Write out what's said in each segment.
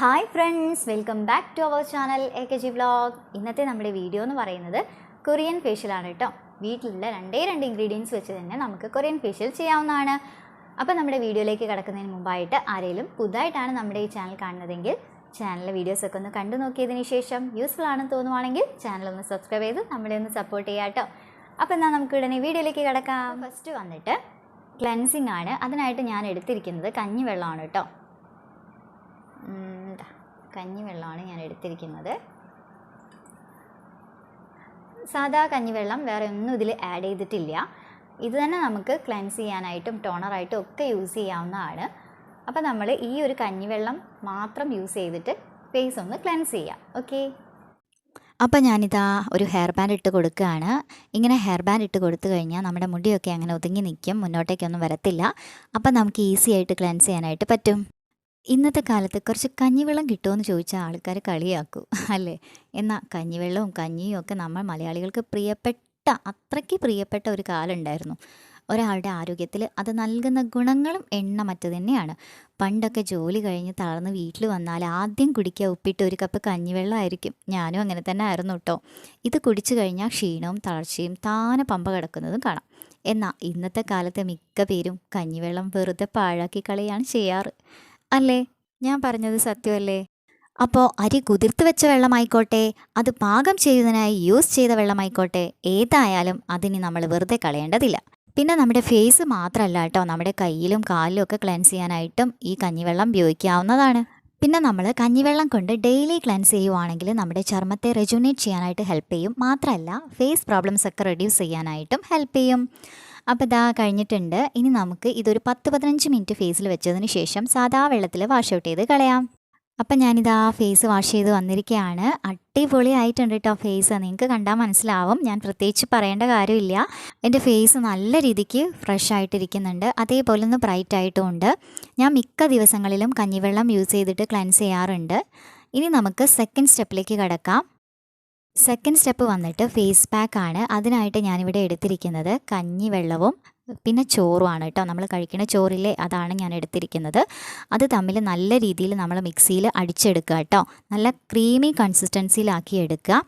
Hi friends welcome back to our channel A K G vlog ഇന്നത്തെ നമ്മുടെ video എന്ന് പറയുന്നത് കൊറിയൻ ഫേഷ്യലാണ് കേട്ടോ വീട്ടിലുള്ള രണ്ടേ രണ്ട് ഇൻഗ്രീഡിയൻസ് വെച്ച് തന്നെ നമുക്ക് കൊറിയൻ ഫേഷ്യൽ ചെയ്യാവുന്നതാണ്. അപ്പോൾ നമ്മുടെ വീഡിയോയിലേക്ക് കിടക്കുന്നതിന് മുമ്പായിട്ട് ആരെങ്കിലും പുതുതായിട്ടാണ് നമ്മുടെ ഈ ചാനൽ കാണുന്നതെങ്കിൽ ചാനലിലെ വീഡിയോസൊക്കെ ഒന്ന് കണ്ടു നോക്കിയതിന് ശേഷം യൂസ്ഫുൾ ആണെന്ന് തോന്നുവാണെങ്കിൽ ചാനൽ ഒന്ന് സബ്സ്ക്രൈബ് ചെയ്ത് നമ്മളെ ഒന്ന് സപ്പോർട്ട് ചെയ്യാം കേട്ടോ അപ്പോൾ എന്നാൽ നമുക്ക് ഉടനെ വീഡിയോയിലേക്ക് കിടക്കാം. ഫസ്റ്റ് വന്നിട്ട് ക്ലെൻസിങ് ആണ്. അതിനായിട്ട് ഞാൻ എടുത്തിരിക്കുന്നത് കഞ്ഞിവെള്ളമാണ് കേട്ടോ കഞ്ഞിവെള്ളമാണ് ഞാൻ എടുത്തിരിക്കുന്നത്. സാധാ കഞ്ഞിവെള്ളം വേറെ ഒന്നും ഇതിൽ ആഡ് ചെയ്തിട്ടില്ല. ഇത് തന്നെ നമുക്ക് ക്ലെൻസ് ചെയ്യാനായിട്ടും ടോണറായിട്ടും ഒക്കെ യൂസ് ചെയ്യാവുന്നതാണ്. അപ്പോൾ നമ്മൾ ഈ ഒരു കഞ്ഞിവെള്ളം മാത്രം യൂസ് ചെയ്തിട്ട് ഫേസ് ഒന്ന് ക്ലെൻസ് ചെയ്യാം. ഓക്കെ അപ്പോൾ ഞാനിതാ ഒരു ഹെയർ ബാൻഡ് ഇട്ട് കൊടുക്കുകയാണ്. ഇങ്ങനെ ഹെയർ ബാൻഡ് ഇട്ട് കൊടുത്തു കഴിഞ്ഞാൽ നമ്മുടെ മുടിയൊക്കെ അങ്ങനെ ഒതുങ്ങി നിൽക്കും. മുന്നോട്ടേക്കൊന്നും വരത്തില്ല. അപ്പോൾ നമുക്ക് ഈസി ആയിട്ട് ക്ലെൻസ് ചെയ്യാനായിട്ട് പറ്റും. ഇന്നത്തെ കാലത്ത് കുറച്ച് കഞ്ഞിവെള്ളം കിട്ടുമെന്ന് ചോദിച്ചാൽ ആൾക്കാർ കളിയാക്കൂ അല്ലേ? എന്നാൽ കഞ്ഞിവെള്ളവും കഞ്ഞിയും ഒക്കെ നമ്മൾ മലയാളികൾക്ക് പ്രിയപ്പെട്ട അത്രയ്ക്ക് പ്രിയപ്പെട്ട ഒരു കാലം ഉണ്ടായിരുന്നു ഒരാളുടെ ആരോഗ്യത്തിൽ അത് നൽകുന്ന ഗുണങ്ങളും എണ്ണമറ്റ തന്നെയാണ്. പണ്ടൊക്കെ ജോലി കഴിഞ്ഞ് തളർന്ന് വീട്ടിൽ വന്നാൽ ആദ്യം കുടിക്കുക ഉപ്പിട്ട് ഒരു കപ്പ് കഞ്ഞിവെള്ളമായിരിക്കും ഞാനും അങ്ങനെ തന്നെ ആയിരുന്നു കേട്ടോ ഇത് കുടിച്ചു കഴിഞ്ഞാൽ ക്ഷീണവും തളർച്ചയും താനെ പമ്പ കിടക്കുന്നതും കാണാം. എന്നാൽ ഇന്നത്തെ കാലത്തെ മിക്ക പേരും കഞ്ഞിവെള്ളം വെറുതെ പാഴാക്കി കളയാണ് ചെയ്യാറ്. അല്ലേ? ഞാൻ പറഞ്ഞത് സത്യമല്ലേ? അപ്പോൾ അരി കുതിർത്ത് വെച്ച വെള്ളമായിക്കോട്ടെ അത് പാകം ചെയ്യുന്നതിനായി യൂസ് ചെയ്ത വെള്ളമായിക്കോട്ടെ ഏതായാലും അതിന് നമ്മൾ വെറുതെ കളയേണ്ടതില്ല. പിന്നെ നമ്മുടെ ഫേസ് മാത്രമല്ല കേട്ടോ നമ്മുടെ കയ്യിലും കാലിലും ഒക്കെ ക്ലെൻസ് ചെയ്യാനായിട്ടും ഈ കഞ്ഞിവെള്ളം ഉപയോഗിക്കാവുന്നതാണ്. പിന്നെ നമ്മൾ കഞ്ഞിവെള്ളം കൊണ്ട് ഡെയിലി ക്ലെൻസ് ചെയ്യുവാണെങ്കിൽ നമ്മുടെ ചർമ്മത്തെ റെജുനേറ്റ് ചെയ്യാനായിട്ട് ഹെൽപ്പ് ചെയ്യും. മാത്രമല്ല ഫേസ് പ്രോബ്ലംസ് ഒക്കെ റെഡ്യൂസ് ചെയ്യാനായിട്ടും ഹെൽപ്പ് ചെയ്യും. അപ്പോൾ ഇതാ കഴിഞ്ഞിട്ടുണ്ട്. ഇനി നമുക്ക് ഇതൊരു പത്ത് പതിനഞ്ച് മിനിറ്റ് ഫേസിൽ വെച്ചതിന് ശേഷം സാധാ വെള്ളത്തിൽ വാഷ് ഔട്ട് ചെയ്ത് കളയാം. അപ്പം ഞാനിതാ ഫേസ് വാഷ് ചെയ്ത് വന്നിരിക്കുകയാണ് അടിപൊളി ആയിട്ടുണ്ട് കേട്ടോ ഫേസ്. നിങ്ങൾക്ക് കണ്ടാൽ മനസ്സിലാവും. ഞാൻ പ്രത്യേകിച്ച് പറയേണ്ട കാര്യമില്ല. എന്റെ ഫേസ് നല്ല രീതിക്ക് ഫ്രഷ് ആയിട്ടിരിക്കുന്നുണ്ട്. അതേപോലെ ഒന്ന് ബ്രൈറ്റ് ആയിട്ടുമുണ്ട് ഞാൻ മിക്ക ദിവസങ്ങളിലും കഞ്ഞിവെള്ളം യൂസ് ചെയ്തിട്ട് ക്ലൻസ് ചെയ്യാറുണ്ട്. ഇനി നമുക്ക് സെക്കൻഡ് സ്റ്റെപ്പിലേക്ക് കടക്കാം. സെക്കൻഡ് സ്റ്റെപ്പ് വന്നിട്ട് ഫേസ് പാക്ക് ആണ്. അതിനായിട്ട് ഞാനിവിടെ എടുത്തിരിക്കുന്നത് കഞ്ഞി വെള്ളവും പിന്നെ ചോറുമാണ് കേട്ടോ. നമ്മൾ കഴിക്കുന്ന ചോറിലെ അതാണ് ഞാൻ എടുത്തിരിക്കുന്നത്. അത് തമ്മിൽ നല്ല രീതിയിൽ നമ്മൾ മിക്സിയിൽ അടിച്ചെടുക്കുക കേട്ടോ. നല്ല ക്രീമി കൺസിസ്റ്റൻസിയിലാക്കി എടുക്കുക.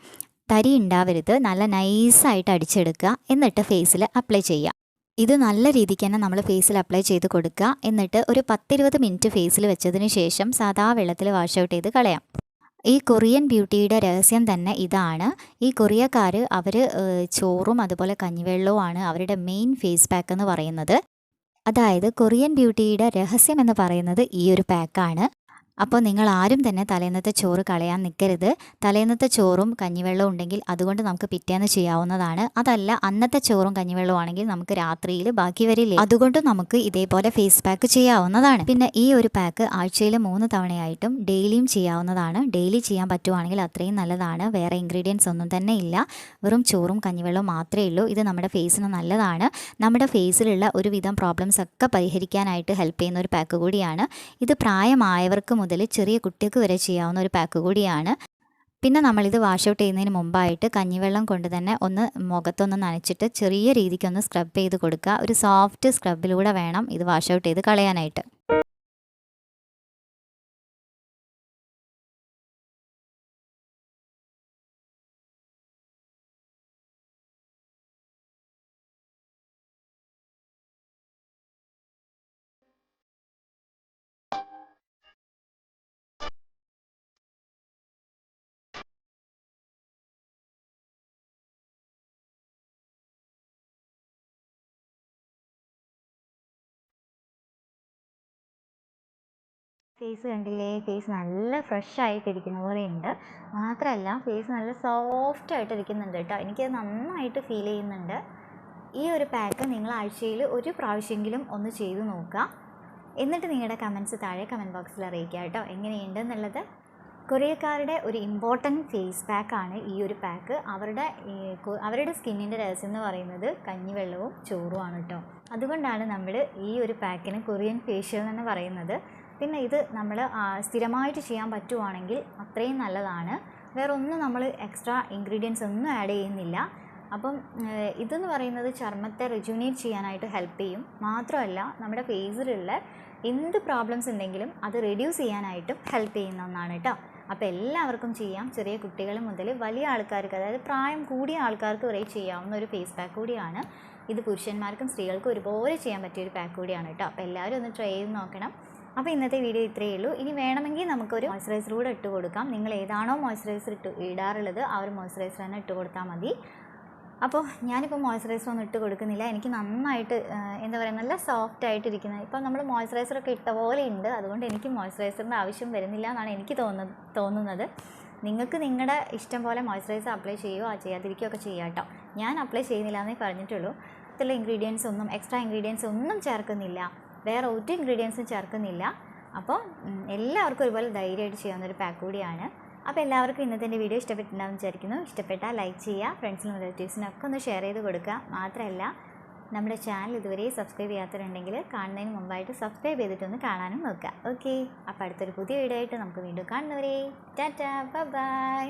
തരി ഉണ്ടാവരുത്. നല്ല നൈസായിട്ട് അടിച്ചെടുക്കുക. എന്നിട്ട് ഫേസിൽ അപ്ലൈ ചെയ്യുക. ഇത് നല്ല രീതിക്ക് തന്നെ നമ്മൾ ഫേസിൽ അപ്ലൈ ചെയ്ത് കൊടുക്കുക. എന്നിട്ട് ഒരു പത്തിരുപത് മിനിറ്റ് ഫേസിൽ വെച്ചതിന് ശേഷം സാധാ വെള്ളത്തിൽ വാഷ് ഔട്ട് ചെയ്ത് കളയാം. ഈ കൊറിയൻ ബ്യൂട്ടിയുടെ രഹസ്യം തന്നെ ഇതാണ്. ഈ കൊറിയക്കാർ അവർ ചോറും അതുപോലെ കഞ്ഞിവെള്ളവുമാണ് അവരുടെ മെയിൻ ഫേസ് പാക്ക് എന്ന് പറയുന്നത്. അതായത് കൊറിയൻ ബ്യൂട്ടിയുടെ രഹസ്യം എന്ന് പറയുന്നത് ഈ ഒരു പാക്കാണ്. അപ്പോൾ നിങ്ങൾ ആരും തന്നെ തലേന്നത്തെ ചോറ് കളയാൻ നിൽക്കരുത്. തലേന്നത്തെ ചോറും കഞ്ഞിവെള്ളവും ഉണ്ടെങ്കിൽ അതുകൊണ്ട് നമുക്ക് പിറ്റേന്ന് ചെയ്യാവുന്നതാണ്. അതല്ല അന്നത്തെ ചോറും കഞ്ഞിവെള്ളവും ആണെങ്കിൽ നമുക്ക് രാത്രിയിൽ ബാക്കി വരില്ലേ? അതുകൊണ്ട് നമുക്ക് ഇതേപോലെ ഫേസ് പാക്ക് ചെയ്യാവുന്നതാണ്. പിന്നെ ഈ ഒരു പാക്ക് ആഴ്ചയിൽ മൂന്ന് തവണയായിട്ടും ഡെയിലിയും ചെയ്യാവുന്നതാണ്. ഡെയിലി ചെയ്യാൻ പറ്റുവാണെങ്കിൽ അത്രയും നല്ലതാണ്. വേറെ ഇൻഗ്രീഡിയൻസ് ഒന്നും തന്നെ ഇല്ല. വെറും ചോറും കഞ്ഞിവെള്ളവും മാത്രമേ ഉള്ളൂ. ഇത് നമ്മുടെ ഫേസിന് നല്ലതാണ്. നമ്മുടെ ഫേസിലുള്ള ഒരുവിധം പ്രോബ്ലംസ് ഒക്കെ പരിഹരിക്കാനായിട്ട് ഹെൽപ്പ് ചെയ്യുന്ന ഒരു പാക്ക് കൂടിയാണ്. ഇത് പ്രായമായവർക്ക് മുതൽ ചെറിയ കുട്ടികൾക്ക് വരെ ചെയ്യാവുന്ന ഒരു പാക്ക് കൂടിയാണ്. പിന്നെ നമ്മളിത് വാഷ് ഔട്ട് ചെയ്യുന്നതിന് മുമ്പായിട്ട് കഞ്ഞിവെള്ളം കൊണ്ട് തന്നെ ഒന്ന് മുഖത്തൊന്ന് നനച്ചിട്ട് ചെറിയ രീതിക്കൊന്ന് സ്ക്രബ് ചെയ്ത് കൊടുക്കുക. ഒരു സോഫ്റ്റ് സ്ക്രബിലൂടെ വേണം ഇത് വാഷ് ഔട്ട് ചെയ്ത് കളയാനായിട്ട്. ഫേസ് കണ്ടില്ലേ? ഫേസ് നല്ല ഫ്രഷ് ആയിട്ടിരിക്കുന്ന പോലെയുണ്ട്. മാത്രമല്ല ഫേസ് നല്ല സോഫ്റ്റ് ആയിട്ട് ഇരിക്കുന്നുണ്ട് കേട്ടോ. എനിക്കത് നന്നായിട്ട് ഫീൽ ചെയ്യുന്നുണ്ട്. ഈ ഒരു പാക്ക് നിങ്ങൾ ആഴ്ചയിൽ ഒരു പ്രാവശ്യമെങ്കിലും ഒന്ന് ചെയ്ത് നോക്കുക. എന്നിട്ട് നിങ്ങളുടെ കമൻസ് താഴെ കമന്റ് ബോക്സിൽ അറിയിക്കുക കേട്ടോ. എങ്ങനെയുണ്ട് എന്നുള്ളത് കൊറിയക്കാരുടെ ഒരു ഇമ്പോർട്ടന്റ് ഫേസ് പാക്കാണ് ഈ ഒരു പാക്ക് അവരുടെ അവരുടെ സ്കിന്നിന്റെ രഹസ്യം എന്ന് പറയുന്നത് കഞ്ഞിവെള്ളവും ചോറുമാണ് കേട്ടോ. അതുകൊണ്ടാണ് നമ്മൾ ഈ ഒരു പാക്കിന് കൊറിയൻ ഫേഷ്യൽ എന്ന് പറയുന്നത്. പിന്നെ ഇത് നമ്മൾ സ്ഥിരമായിട്ട് ചെയ്യാൻ പറ്റുവാണെങ്കിൽ അത്രയും നല്ലതാണ്. വേറെ ഒന്നും നമ്മൾ എക്സ്ട്രാ ഇൻഗ്രീഡിയൻസ് ഒന്നും ആഡ് ചെയ്യുന്നില്ല. അപ്പം ഇതെന്ന് പറയുന്നത് ചർമ്മത്തെ റിജുനേറ്റ് ചെയ്യാനായിട്ട് ഹെൽപ്പ് ചെയ്യും. മാത്രമല്ല നമ്മുടെ ഫേസിലുള്ള എന്ത് പ്രോബ്ലംസ് ഉണ്ടെങ്കിലും അത് റെഡ്യൂസ് ചെയ്യാനായിട്ടും ഹെൽപ്പ് ചെയ്യുന്ന ഒന്നാണ് കേട്ടോ അപ്പോൾ എല്ലാവർക്കും ചെയ്യാം. ചെറിയ കുട്ടികൾ മുതൽ വലിയ ആൾക്കാർക്ക് അതായത് പ്രായം കൂടിയ ആൾക്കാർക്ക് വരെ ചെയ്യാവുന്ന ഒരു ഫേസ് പാക്ക് കൂടിയാണ്. ഇത് പുരുഷന്മാർക്കും സ്ത്രീകൾക്കും ഒരുപോലെ ചെയ്യാൻ പറ്റിയ ഒരു പാക്ക് കൂടിയാണ് കേട്ടോ അപ്പോൾ എല്ലാവരും ഒന്ന് ട്രൈ ചെയ്ത് നോക്കണം. അപ്പോൾ ഇന്നത്തെ വീഡിയോ ഇത്രയേ ഉള്ളൂ. ഇനി വേണമെങ്കിൽ നമുക്കൊരു മോയ്സ്ചറൈസർ കൂടെ ഇട്ട് കൊടുക്കാം. നിങ്ങൾ ഏതാണോ മോയ്സ്ചറൈസർ ഇട്ട് ഇടാറുള്ളത് ആ ഒരു മോയ്സ്ചറൈസർ തന്നെ ഇട്ട് കൊടുത്താൽ മതി. അപ്പോൾ ഞാനിപ്പോൾ മോയ്സ്ചറൈസർ ഒന്നും ഇട്ട് കൊടുക്കുന്നില്ല. എനിക്ക് നന്നായിട്ട് എന്താ പറയുക നല്ല സോഫ്റ്റ് ആയിട്ടിരിക്കുന്നത് ഇപ്പോൾ നമ്മൾ മോയ്സ്ചറൈസർ ഒക്കെ ഇട്ട പോലെ ഉണ്ട്. അതുകൊണ്ട് എനിക്ക് മോയ്സ്ചറൈസറിന്റെ ആവശ്യം വരുന്നില്ല എന്നാണ് എനിക്ക് തോന്നുന്നത് തോന്നുന്നത്. നിങ്ങൾക്ക് നിങ്ങളുടെ ഇഷ്ടം പോലെ മോയ്സ്ചറൈസർ അപ്ലൈ ചെയ്യുകയോ ചെയ്യാതിരിക്കുകയോ ഒക്കെ ചെയ്യാം കേട്ടോ. ഞാൻ അപ്ലൈ ചെയ്യുന്നില്ല എന്നേ പറഞ്ഞിട്ടുള്ളൂ. ഇതിലുള്ള ഇൻഗ്രീഡിയൻസ് ഒന്നും എക്സ്ട്രാ ഇൻഗ്രീഡിയൻസ് ഒന്നും ചേർക്കുന്നില്ല. വേറെ ഒരു ഇൻഗ്രീഡിയൻസും ചേർക്കുന്നില്ല. അപ്പോൾ എല്ലാവർക്കും ഒരുപോലെ ധൈര്യമായിട്ട് ചെയ്യാവുന്ന ഒരു പാക്ക് കൂടിയാണ്. അപ്പോൾ എല്ലാവർക്കും ഇന്നത്തെ എന്റെ വീഡിയോ ഇഷ്ടപ്പെട്ടിട്ടുണ്ടാവും വിചാരിക്കുന്നു. ഇഷ്ടപ്പെട്ടാൽ ലൈക്ക് ചെയ്യുക ഫ്രണ്ട്സിനും റിലേറ്റീവ്സിനും ഒക്കെ ഒന്ന് ഷെയർ ചെയ്ത് കൊടുക്കുക. മാത്രമല്ല നമ്മുടെ ചാനൽ ഇതുവരെ സബ്സ്ക്രൈബ് ചെയ്യാത്തവരുണ്ടെങ്കിൽ കാണുന്നതിന് മുമ്പായിട്ട് സബ്സ്ക്രൈബ് ചെയ്തിട്ടൊന്ന് കാണാനും നോക്കുക. ഓക്കെ അപ്പോൾ അടുത്തൊരു പുതിയ വീഡിയോ ആയിട്ട് നമുക്ക് വീണ്ടും കാണുന്നവരെ. Tata bye